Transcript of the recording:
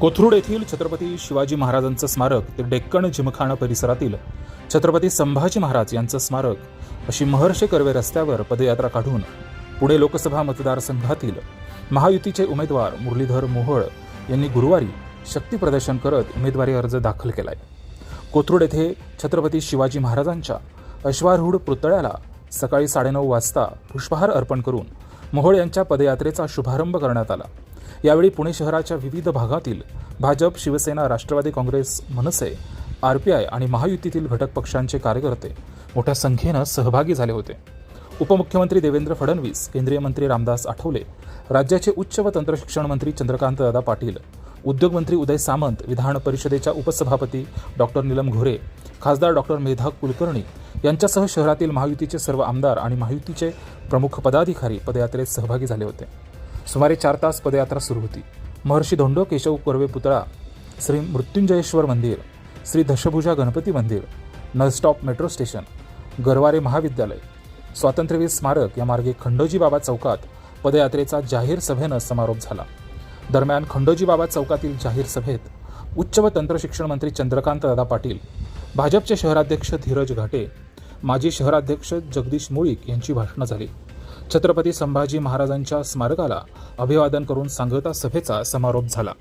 कोथरूड येथील छत्रपती शिवाजी महाराजांचं स्मारक ते डेक्कन जिमखाना परिसरातील छत्रपती संभाजी महाराज यांचं स्मारक अशी महर्षी कर्वे रस्त्यावर पदयात्रा काढून पुणे लोकसभा मतदारसंघातील महायुतीचे उमेदवार मुरलीधर मोहोळ यांनी गुरुवारी शक्ती प्रदर्शन करत उमेदवारी अर्ज दाखल केलाय. कोथरूड येथे छत्रपती शिवाजी महाराजांच्या अश्वारूढ पुतळ्याला सकाळी साडेनऊ वाजता पुष्पहार अर्पण करून मोहोळ यांच्या पदयात्रेचा शुभारंभ करण्यात आला. यावेळी पुणे शहराच्या विविध भागातील भाजप शिवसेना राष्ट्रवादी काँग्रेस मनसे आरपीआय आणि महायुतीतील घटक पक्षांचे कार्यकर्ते मोठ्या संख्येनं सहभागी झाले होते. उपमुख्यमंत्री देवेंद्र फडणवीस केंद्रीय मंत्री रामदास आठवले राज्याचे उच्च व तंत्रशिक्षण मंत्री चंद्रकांत दादा पाटील उद्योगमंत्री उदय सामंत विधान परिषदेच्या उपसभापती डॉक्टर नीलम घोरे खासदार डॉक्टर मेधा कुलकर्णी यांच्यासह शहरातील महायुतीचे सर्व आमदार आणि महायुतीचे प्रमुख पदाधिकारी पदयात्रेत सहभागी झाले होते. सुमारे चार तास पदयात्रा सुरू होती. महर्षी धोंडो केशव कर्वे पुतळा श्री मृत्युंजयेश्वर मंदिर श्री दशभुजा गणपती मंदिर नलस्टॉप मेट्रो स्टेशन गरवारे महाविद्यालय स्वातंत्र्यवीर स्मारक या मार्गे खंडोजी बाबा चौकात पदयात्रेचा जाहीर सभेनं समारोप झाला. दरम्यान खंडोजी बाबा चौकातील जाहीर सभेत उच्च व तंत्रशिक्षण मंत्री चंद्रकांत दादा पाटील भाजपचे शहराध्यक्ष धीरज घाटे माजी शहराध्यक्ष जगदीश मुळीक यांची भाषणं झाली. छत्रपती संभाजी महाराजांच्या स्मारकाला अभिवादन करून सांगता सभेचा समारोप झाला.